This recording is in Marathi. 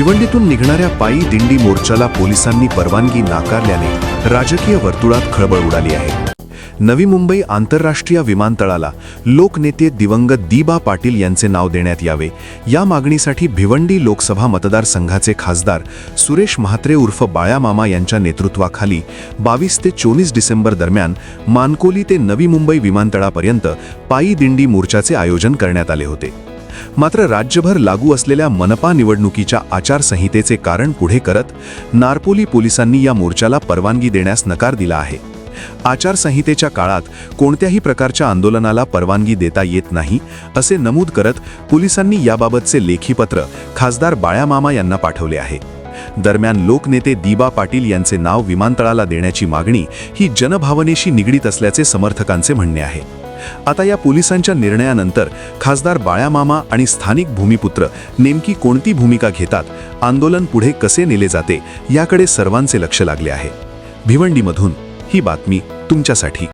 भिवंडीतून निघणाऱ्या पायी दिंडी मोर्चाला पोलिसांनी परवानगी नाकारल्याने राजकीय वर्तुळात खळबळ उडाली आहे. नवी मुंबई आंतरराष्ट्रीय विमानतळाला लोकनेते दिवंगत दीबा पाटील यांचे नाव देण्यात यावे या मागणीसाठी भिवंडी लोकसभा मतदारसंघाचे खासदार सुरेश म्हात्रे उर्फ बाळ्यामामा यांच्या नेतृत्वाखाली बावीस ते चोवीस डिसेंबर दरम्यान मानकोली ते नवी मुंबई विमानतळापर्यंत पायी दिंडी मोर्चाचे आयोजन करण्यात आले होते. मात्र राज्यभर लागू असलेल्या मनपा निवडणुकीच्या आचारसंहितेचे कारण पुढे करत नारपोली पोलिसांनी या मोर्चाला परवानगी देण्यास नकार दिला आहे. आचारसंहितेच्या काळात कोणत्याही प्रकारच्या आंदोलनाला परवानगी देता येत नाही असे नमूद करत पोलिसांनी याबाबतचे लेखीपत्र खासदार बाळ्यामामा यांना पाठवले आहे. दरम्यान लोकनेते दीबा पाटील यांचे नाव विमानतळाला देण्याची मागणी ही जनभावनेशी निगडीत असल्याचे समर्थकांचे म्हणणे आहे. आता या पोलिसांच्या निर्णयानंतर खासदार बाळ्यामामा आणि स्थानिक भूमिपुत्र नेमकी कोणती भूमिका घेतात आंदोलन पुढे कसे नेले जाते याकडे सर्वांचे लक्ष लागले आहे. भिवंडीमधून ही बातमी तुमच्यासाठी.